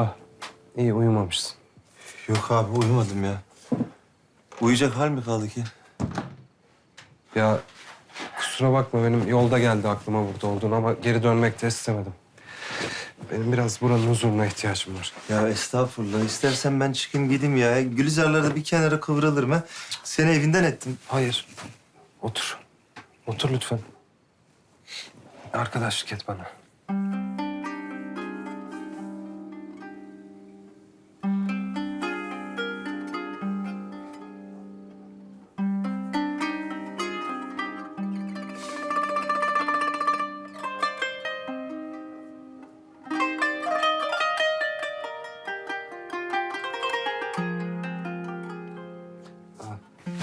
Ah, iyi uyumamışsın. Yok abi uyumadım ya. Uyuyacak hal mi kaldı ki? Ya kusura bakma benim yolda geldi aklıma burada olduğunu ama geri dönmek de istemedim. Benim biraz buranın huzuruna ihtiyacım var. Ya estağfurullah. İstersen ben çıkayım gideyim ya. Gülizarlarda bir kenara kıvrılırım ha. Seni evinden ettim. Hayır. Otur. Otur lütfen. Arkadaşlık et bana.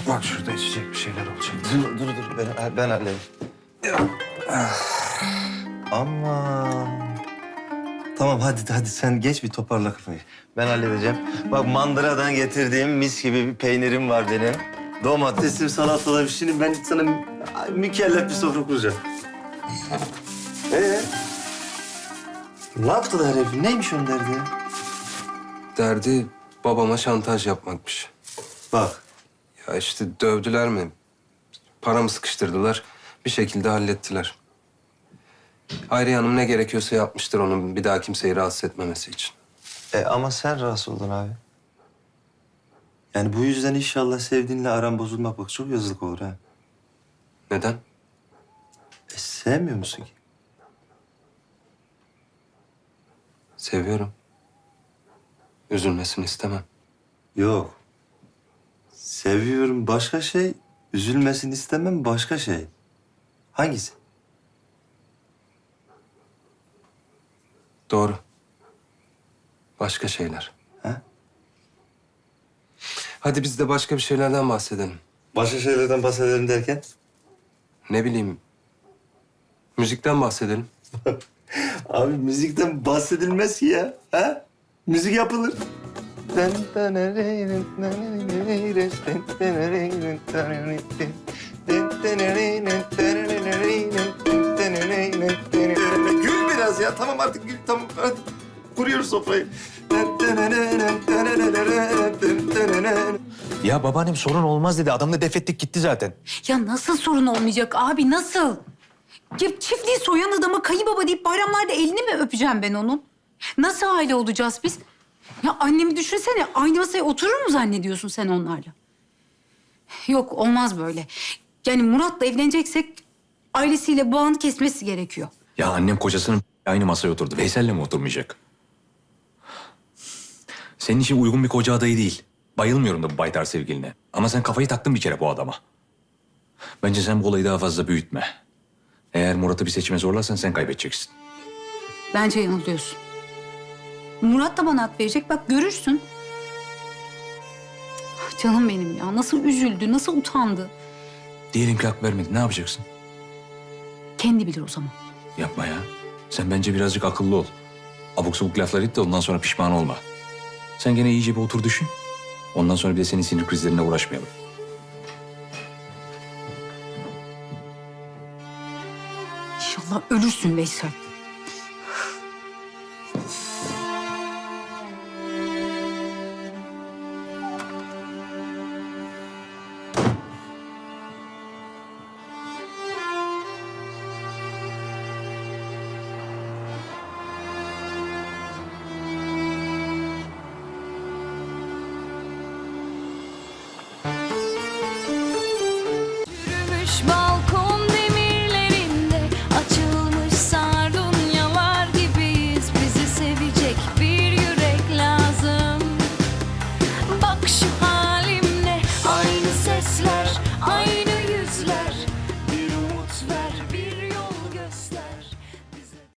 Bak şurada içecek bir şeyler olacak. Dur dur dur. Ben, ben halledeyim. Aman. Tamam hadi hadi sen geç bir toparla kafayı. Ben halledeceğim. Bak mandıradan getirdiğim mis gibi bir peynirim var benim. Domatesim, salatalar, şimdi ben sana mükellef bir sofra kuracağım. Ee? Ne yaptılar herif? Neymiş onun derdi ya? Derdi babama şantaj yapmakmış. Bak. Ya işte dövdüler mi? Paramı sıkıştırdılar. Bir şekilde hallettiler. Hayriye Hanım ne gerekiyorsa yapmıştır onun bir daha kimseyi rahatsız etmemesi için. E ama sen rahatsız oldun abi. Yani bu yüzden inşallah sevdiğinle aran bozulmak bak çok yazık olur ha. Neden? E sevmiyor musun ki? Seviyorum. Üzülmesini istemem. Yok. Seviyorum başka şey, üzülmesini istemem başka şey. Hangisi? Doğru. Başka şeyler. Ha? Hadi biz de başka bir şeylerden bahsedelim. Başka şeylerden bahsedelim derken? Ne bileyim. Müzikten bahsedelim. Abi müzikten bahsedilmez ki ya. Ha? Müzik yapılır. Gül biraz ya. Tamam artık gül. Tamam hadi. Kuruyoruz sofrayı. Ya babaannem sorun olmaz dedi. Adamla def ettik gitti zaten. Ya nasıl sorun olmayacak abi nasıl? Ya çiftliği soyan adama kayınbaba deyip bayramlarda elini mi öpeceğim ben onun? Nasıl aile olacağız biz? Ya annemi düşünsene aynı masaya oturur mu zannediyorsun sen onlarla? Yok olmaz böyle. Yani Murat'la evleneceksek ailesiyle bağını kesmesi gerekiyor. Ya annem kocasının aynı masaya oturdu. Veysel'le mi oturmayacak? Senin için uygun bir koca adayı değil. Bayılmıyorum da bu baytar sevgiline. Ama sen kafayı taktın bir kere bu adama. Bence sen bu olayı daha fazla büyütme. Eğer Murat'ı bir seçime zorlarsan sen kaybedeceksin. Bence yanılıyorsun. Murat da bana hak verecek bak görürsün. Ah, Canım benim ya nasıl üzüldü, nasıl utandı. Diyelim ki hak vermedi. Ne yapacaksın? Kendi bilir o zaman. Yapma ya. Sen bence birazcık akıllı ol. Abuk sabuk laflar et de ondan sonra pişman olma. Sen gene iyice bir otur düşün. Ondan sonra bir de senin sinir krizlerine uğraşmayalım. İnşallah ölürsün Veysel. düşman